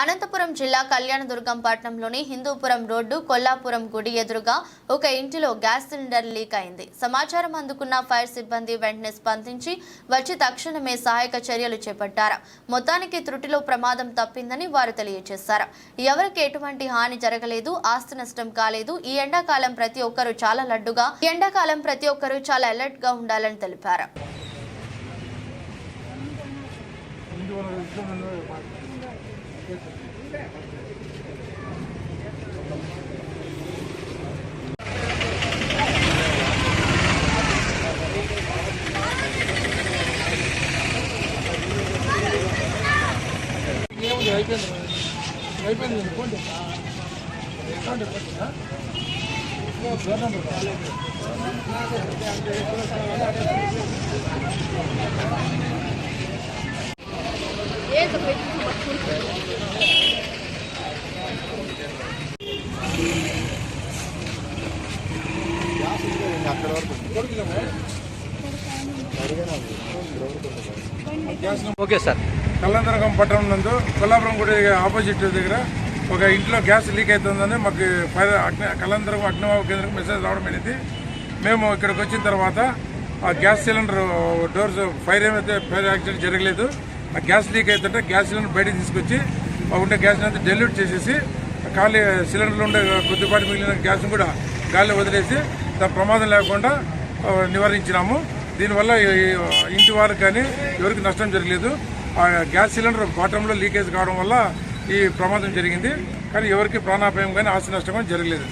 అనంతపురం జిల్లా కళ్యాణదుర్గం పట్టణంలోని హిందూపురం రోడ్డు కొల్లాపురం గుడి ఎదురుగా ఒక ఇంటిలో గ్యాస్ సిలిండర్ లీక్ అయింది. సమాచారం అందుకున్న ఫైర్ సిబ్బంది వెంటనే స్పందించి వచ్చి తక్షణమే సహాయక చర్యలు చేపట్టారు. మొత్తానికి త్రుటిలో ప్రమాదం తప్పిందని వారు తెలియజేశారు. ఎవరికి ఎటువంటి హాని జరగలేదు ఆస్తి నష్టం కాలేదు. ఈ ఎండాకాలం ప్రతి ఒక్కరూ చాలా లడ్డుగా ఈ ఎండాకాలం ప్రతి ఒక్కరూ చాలా అలర్ట్గా ఉండాలని తెలిపారు. ఏముంది అయిపోయింది అయిపోయింది పోండి ఓకే సార్. కల్లంతరగం పట్టణం నందు కొల్లాపురం గుడి ఆపోజిట్ దగ్గర ఒక ఇంట్లో గ్యాస్ లీక్ అవుతుందని మాకు ఫైర్ అగ్ని కల్లంతరం అగ్నిమాపక కేంద్రం మెసేజ్ రావడం అనేది మేము ఇక్కడికి వచ్చిన తర్వాత ఆ గ్యాస్ సిలిండర్ డోర్స్ ఫైర్ ఏమైతే ఫైర్ యాక్సిడెంట్ జరగలేదు ఆ గ్యాస్ లీక్ అవుతుంటే గ్యాస్ సిలిండర్ బయట తీసుకొచ్చి ఉండే గ్యాస్ అంతా డెల్యూట్ చేసేసి ఖాళీ సిలిండర్లో ఉండే కొద్దిపాటి మిగిలిన గ్యాస్ను కూడా గాలిలో వదిలేసి దాని ప్రమాదం లేకుండా నివారించినాము. దీనివల్ల ఇంటి వారికి కానీ ఎవరికి నష్టం జరగలేదు. ఆ గ్యాస్ సిలిండర్ బాటంలో లీకేజ్ కావడం వల్ల ఈ ప్రమాదం జరిగింది. కానీ ఎవరికి ప్రాణాపాయం కానీ ఆస్తి నష్టం కానీ జరగలేదు.